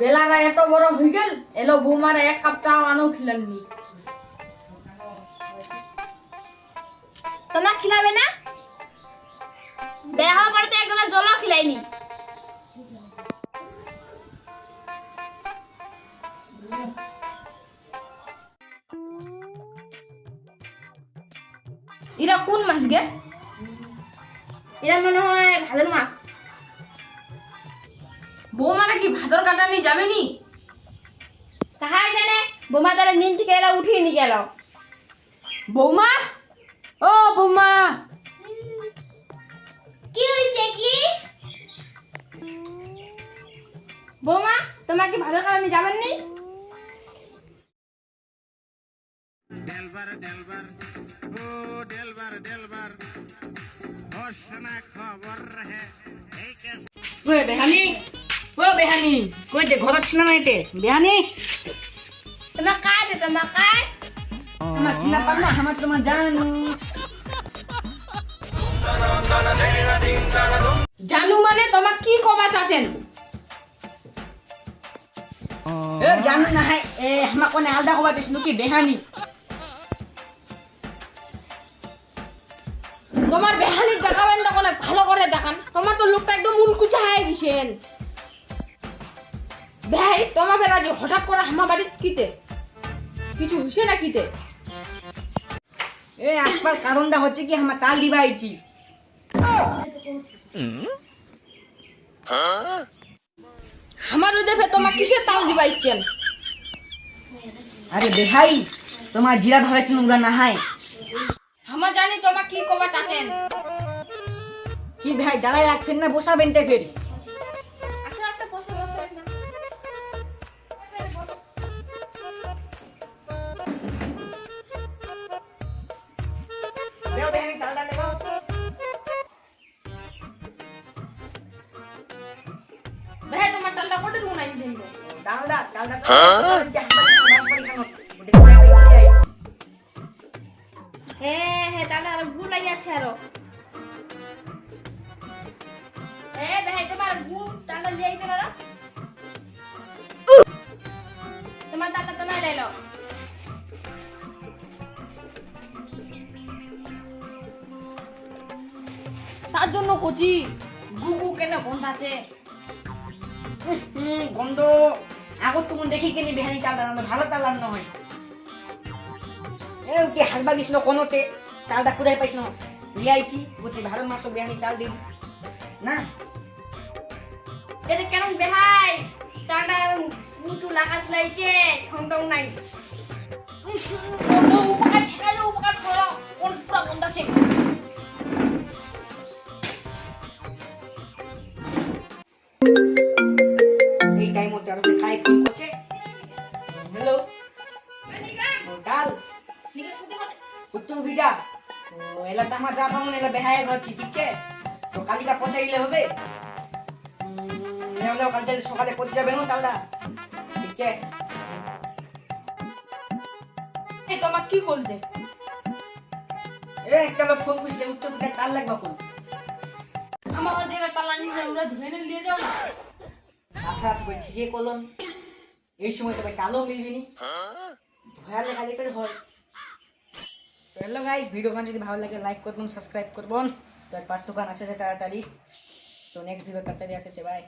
বেলাটা এত বড় হয়ে গেল, এলো বৌমারা এক কাপ চা আনো খিলাননি তোমরা খিলাবে না? বেয়া হওয়ার পরে তো এক গ্লাস জলও খিলাইনি। এরা কোন মাস গে? এরা মনে হয় ভালোর মাছ। বৌমারা কি ভাদর কাটানি যাবে নি? কাহাই জানে বোমা তারা নিন থেকে এরা উঠিয়ে নিয়ে গেল। বৌমা? ও বৌমা। কি হয়েছে কি? বৌমা তোমার কি ভালো কারণে যাবেন নি? ডেলবার ডেলবার ও ডেলবার ডেলবার। হোশ না খবর রহে এই কেস ওই বেহানি। ও বেহানি কই দে ঘর ছিল না এতে? বেহানি? তোমার কাজ তোমার কাজ? আমার চিনা পার না আমার তোমার জানু। জানু মানে তোমার কি কবা চাচ্ছেন এ জানু না হয় এ আমার কোনে আলাদা হবা দিস কি বেহানি? তোমার বেহানির দেখাবেন তখন ভালো করে দেখান। তোমার তো লোকটা একদম উলকুচা হয়ে গেছেন। ভাই তোমার বেড়াজি হঠাৎ করে আমার বাড়ির কিতে? কিছু হইছে না কিতে? এ আসবার কারণটা হচ্ছে কি আমার তাল দিবা আইছি। আমার দেখে তোমার কিসের তাল দিবা ইচ্ছেন আরে বেহাই তোমার জিরা ভাবে চুনুগা না হয়। আমার জানি তোমার কি কবা চাচ্ছেন কি ভাই দাঁড়ায় রাখছেন না বসাবেন তে ফের হ্যাঁ হ্যাঁ তাহলে আর গু লাগি আছে আরও এ ভাই তোমার গু তাহলে না তোমার তাহলে তোমার লাইলো তার জন্য কচি। গুগু কেন গন্ধ আছে হুম, গন্ধ। আগত তুমি দেখি কিনি বেহানি তাল দাঁড়ানো ভালো তাল রান্না হয়। এ কি হালবা গেছিল কোনোতে? তালটা কুড়াই পাইছিল লিয়াইছি বুঝছি ভালো মাছ বেহানি তাল দিবি। না? এটা কেমন বেহাই? তাহলে গুটু লাগা চলাইছে ঠং ঠং নাই। উপকার ঠেকা উত্তর বিঘা তো এলা তো আমার যা পাবো এলা বেহায় ঘর ঠিকছে তো কালিকা পচাইলে হবে? নেওয়া কাল তাহলে সকালে পচে যাবে না তালটা ঠিকছে এই তোমার কি করতে এ একটা লোক ফোন করছে উত্তর বিঘা তাল লাগবে ফোন। আমার যেটা তালা নিয়ে যায় ওরা ধুয়ে নিয়ে যাও না। আচ্ছা তুমি ঠিকই করলাম। এই সময় তবে কালো মিলবি নি ভয়ালে কালি করে হয়। তো হ্যালো গাইস ভিডিও গান যদি ভালো লাগে লাইক করবেন সাবস্ক্রাইব করবেন। তো আর পার্ট আসেছে তাড়াতাড়ি। তো নেক্সট ভিডিও তাড়াতাড়ি আসেছে বাই